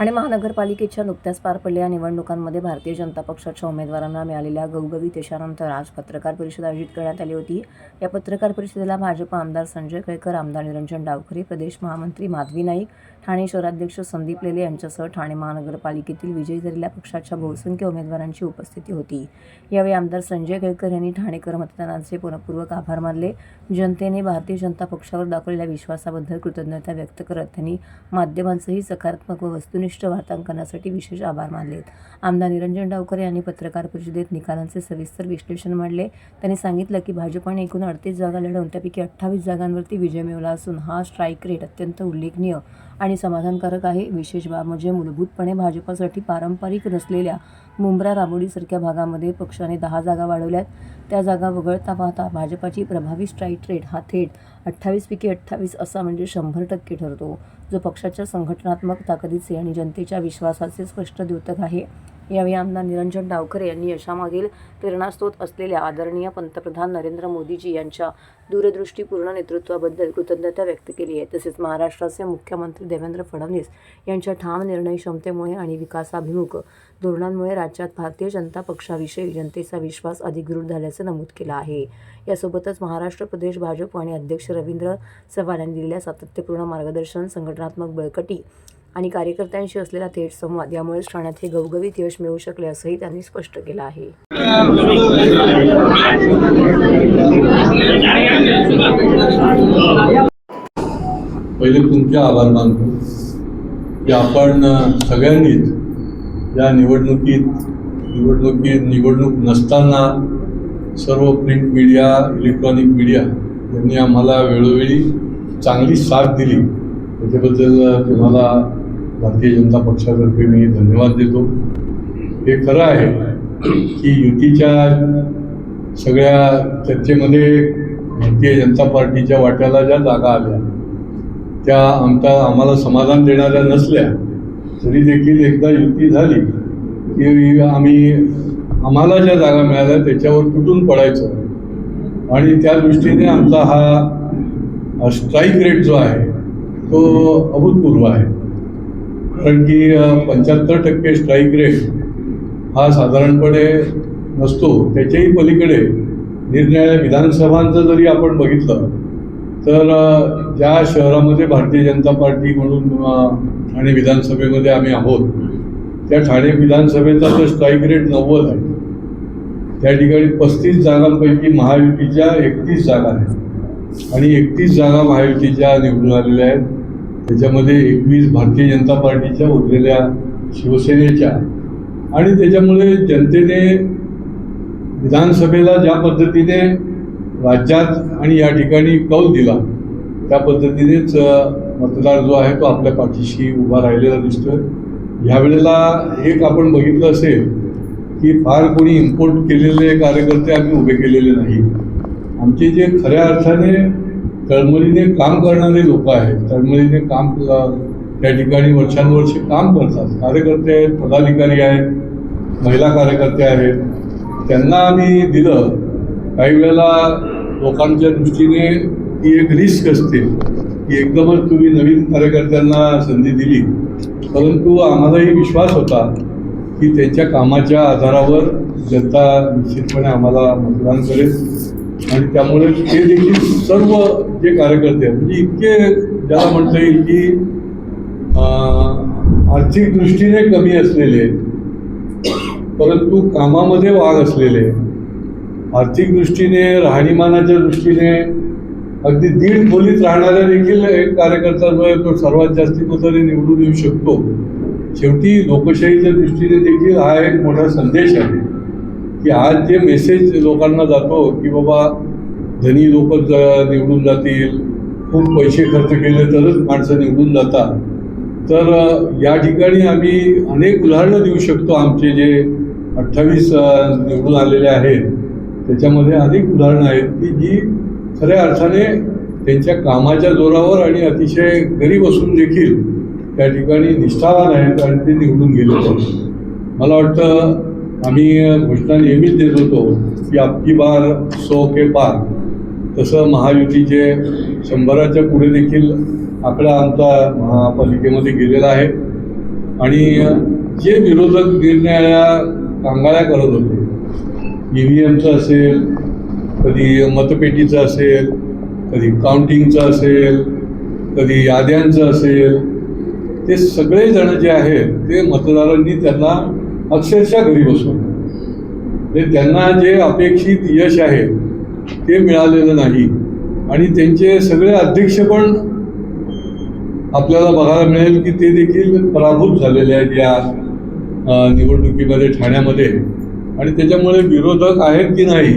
ठाणे महानगरपालिकेच्या नुकत्याच पार पडलेल्या निवडणुकांमध्ये भारतीय जनता पक्षाच्या उमेदवारांना मिळालेल्या गौगवी यशानंतर आज पत्रकार परिषद आयोजित करण्यात आली होती. या पत्रकार परिषदेला भाजप आमदार संजय केळकर आमदार निरंजन डावखरे प्रदेश महामंत्री माधवी नाईक ठाणे शहराध्यक्ष संदीप लेले यांच्यासह ठाणे महानगरपालिकेतील विजयी झालेल्या पक्षाच्या बहुसंख्य उमेदवारांची उपस्थिती होती. यावेळी आमदार संजय केळकर यांनी ठाणेकर मतदारांचे मनपूर्वक आभार मानले. जनतेने भारतीय जनता पक्षावर दाखवलेल्या विश्वासाबद्दल कृतज्ञता व्यक्त करत त्यांनी माध्यमांचंही सकारात्मक व वस्तुनिष्ठ वार्तांकनासाठी विशेष आभार मानलेत आमदार निरंजन डावकर यांनी पत्रकार परिषदेत निकालांचे सविस्तर विश्लेषण मांडले. त्यांनी सांगितलं की भाजपाने एकूण अडतीस जागा लढवून त्यापैकी अठ्ठावीस जागांवरती विजय मिळवला असून हा स्ट्राईक रेट अत्यंत उल्लेखनीय आणि समाधानकारक आहे. विशेष बाब म्हणजे मूलभूतपणे भाजपासाठी पारंपरिक नसलेल्या मुंब्रा राबोडीसारख्या भागामध्ये पक्षाने दहा जागा वाढवल्यात. त्या जागा वगळता पाहता भाजपाची प्रभावी स्ट्राईक रेट हा थेट अठ्ठावीसपैकी अठ्ठावीस असा म्हणजे शंभर टक्के ठरतो जो पक्षाच्या संघटनात्मक ताकदीचे आणि जनतेच्या विश्वासाचे स्पष्ट द्योतक आहे. यावेळी आमदार निरंजन डावखरे यांनी यशामागील प्रेरणास्त्रोत असलेल्या आदरणीय पंतप्रधान नरेंद्र मोदीजी यांच्या दूरदृष्टीपूर्ण नेतृत्वाबद्दल कृतज्ञता व्यक्त केली आहे. तसेच महाराष्ट्राचे मुख्यमंत्री देवेंद्र फडणवीस यांच्या ठाम निर्णय क्षमतेमुळे आणि विकासाभिमुख धोरणांमुळे राज्यात भारतीय जनता पक्षाविषयी जनतेचा विश्वास अधिक दृढ झाल्याचं नमूद केलं आहे. यासोबतच महाराष्ट्र प्रदेश भाजप आणि अध्यक्ष रवींद्र चव्हाण यांनी दिलेल्या सातत्यपूर्ण मार्गदर्शन संघटनात्मक बळकटी आणि कार्यकर्त्यांशी असलेला थेट संवाद यामुळेच ठाण्यात हे गवगवीत यश मिळू शकले असंही त्यांनी स्पष्ट केलं आहे. पहिले तुमचे आभार मानतो की आपण सगळ्यांनीच या निवडणुकीत निवडणुकीत निवडणूक नसताना सर्व प्रिंट मीडिया इलेक्ट्रॉनिक मीडिया यांनी आम्हाला वेळोवेळी चांगली साथ दिली. त्याच्याबद्दल तुम्हाला भारतीय जनता पक्षातर्फे मी धन्यवाद देतो. हे खरं आहे की युतीच्या सगळ्या चर्चेमध्ये भारतीय जनता पार्टीच्या वाट्याला ज्या जागा आल्या त्या आमच्या आम्हाला समाधान देणाऱ्या नसल्या तरी देखील एकदा युती झाली की आम्ही आम्हाला ज्या जागा मिळाल्या त्याच्यावर तुटून पडायचं. आणि त्या दृष्टीने आमचा हा स्ट्राईक रेट जो आहे तो अभूतपूर्व आहे. कारण की पंच्याहत्तर टक्के स्ट्राईक रेट हा साधारणपणे नसतो. त्याच्याही पलीकडे निरनिराळ्या विधानसभांचं जरी आपण बघितलं तर ज्या शहरामध्ये भारतीय जनता पार्टी म्हणून ठाणे विधानसभेमध्ये आम्ही आहोत त्या ठाणे विधानसभेचा तर स्ट्राईक रेट नव्वद आहे त्या ठिकाणी पस्तीस जागांपैकी महायुतीच्या एकतीस जागा आहेत. आणि एकतीस जागा महायुतीच्या निवडून आलेल्या आहेत. त्याच्यामध्ये एकवीस भारतीय जनता पार्टीच्या उरलेल्या शिवसेनेच्या. आणि त्याच्यामुळे जनतेने विधानसभेला ज्या पद्धतीने राज्यात आणि या ठिकाणी कौल दिला त्या पद्धतीनेच मतदार जो आहे तो आपल्या पाठीशी उभा राहिलेला दिसतोय. ह्यावेळेला एक आपण बघितलं असेल की फार कोणी इम्पोर्ट केलेले कार्यकर्ते आम्ही उभे केलेले नाही. आमचे जे खऱ्या अर्थाने तळमळीने काम करणारे लोक आहेत. तळमळीने काम त्या ठिकाणी वर्षानुवर्षे काम करतात. कार्यकर्ते आहेत पदाधिकारी आहेत महिला कार्यकर्ते आहेत. त्यांना आम्ही दिलं. काही वेळेला लोकांच्या दृष्टीने ती एक रिस्क असते. की एकदमच तुम्ही नवीन कार्यकर्त्यांना संधी दिली. परंतु आम्हालाही विश्वास होता की त्यांच्या कामाच्या आधारावर जनता निश्चितपणे आम्हाला मतदान करेल. आणि त्यामुळे ते देखील सर्व जे कार्यकर्ते आहेत म्हणजे इतके ज्याला म्हणता येईल की आर्थिक दृष्टीने कमी असलेले परंतु कामामध्ये वाघ असलेले आर्थिक दृष्टीने राहणीमानाच्या दृष्टीने अगदी दीड खोलीत राहणारा देखील एक कार्यकर्ता जो आहे तो सर्वात जास्ती मताने निवडून येऊ शकतो. शेवटी लोकशाहीच्या दृष्टीने देखील हा एक मोठा संदेश आहे की आज जे मेसेज लोकांना जातो की बाबा धनी लोक निवडून जातील खूप पैसे खर्च केले तरच माणसं निवडून जातात. तर या ठिकाणी आम्ही अनेक उदाहरणं देऊ शकतो आमचे जे अठ्ठावीस निवडून आलेले आहेत. त्याच्यामध्ये अनेक उदाहरणं आहेत की जी खऱ्या अर्थाने त्यांच्या कामाच्या जोरावर आणि अतिशय गरीब असून देखील त्या ठिकाणी निष्ठावान आहेत आणि ते निवडून गेले मला वाटतं आम्ही घोषणा नेहमीच देत होतो की आपकी बार सो के पार. तसं महायुतीचे शंभराच्या पुढे देखील आकडा आमचा महापालिकेमध्ये गेलेला आहे. आणि जे विरोधक निर्णया कांगाळ्या करत होते ई व्ही एमचं असेल कधी मतपेटीचं असेल कधी काउंटिंगचं असेल कधी याद्यांचं असेल ते सगळेजण जे आहेत ते मतदारांनी त्यांना अक्षरशः घरी बसवलं. ते त्यांना जे अपेक्षित यश आहे ते मिळालेलं नाही. आणि त्यांचे सगळे अध्यक्ष पण आपल्याला बघायला मिळेल की ते देखील पराभूत झालेले आहेत या निवडणुकीमध्ये ठाण्यामध्ये. आणि त्याच्यामुळे विरोधक आहेत की नाही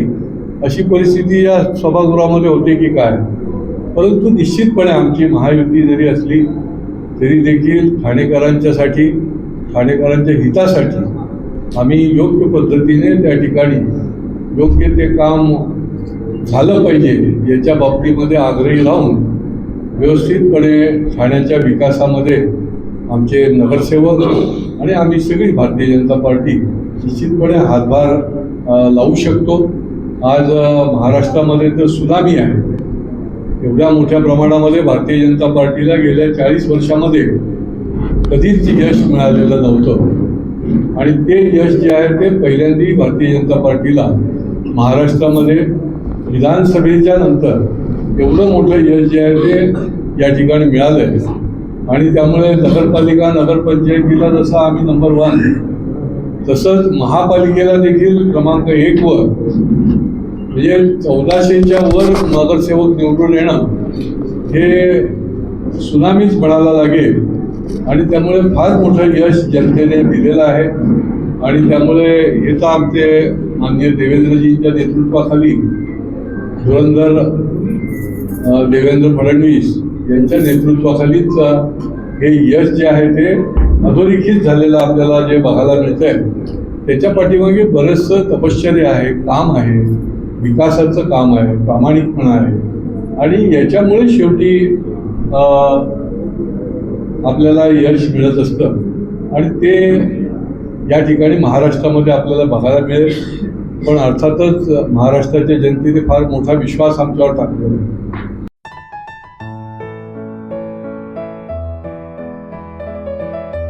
अशी परिस्थिती या सभागृहामध्ये होते की काय? परंतु निश्चितपणे आमची महायुती जरी असली तरी देखील ठाणेकरांच्यासाठी ठाणेकरांच्या हितासाठी आम्ही योग्य पद्धतीने त्या ठिकाणी योग्य ते काम झालं पाहिजे याच्या बाबतीमध्ये आग्रही राहून व्यवस्थितपणे ठाण्याच्या विकासामध्ये आमचे नगरसेवक आणि आम्ही सगळी भारतीय जनता पार्टी निश्चितपणे हातभार लावू शकतो. आज महाराष्ट्रामध्ये तर सुनामी आहे. एवढ्या मोठ्या प्रमाणामध्ये भारतीय जनता पार्टीला गेल्या चाळीस वर्षामध्ये कधीच यश मिळालेलं नव्हतं. आणि ते यश जे आहे ते पहिल्यांदा भारतीय जनता पार्टीला महाराष्ट्रामध्ये विधानसभेच्या नंतर एवढं मोठं यश जे आहे ते या ठिकाणी मिळालं आहे आणि त्यामुळे नगरपालिका नगरपंचायतीला जसं आम्ही नंबर वन तसंच महापालिकेला देखील क्रमांक एकवर म्हणजे चौदाशेच्या वर नगरसेवक निवडून येणं हे सुनामीच म्हणायला लागेल. आणि त्यामुळे फार मोठं यश जनतेने दिलेलं आहे. आणि त्यामुळे हे तर आमचे माननीय देवेंद्रजींच्या नेतृत्वाखाली धुरंधर देवेंद्र फडणवीस यांच्या नेतृत्वाखालीच हे यश जे आहे ते अधोरेखित झालेलं आपल्याला जे बघायला मिळतंय. त्याच्या पाठीमागे बरंचसं तपश्चर्य आहे काम आहे विकासाचं काम आहे प्रामाणिकपणा आहे. आणि याच्यामुळे शेवटी आपल्याला यश मिळत असतं. आणि ते या ठिकाणी महाराष्ट्रामध्ये आपल्याला बघायला मिळेल. पण अर्थातच महाराष्ट्राच्या जनतेने फार मोठा विश्वास आमच्यावर टाकलेला आहे.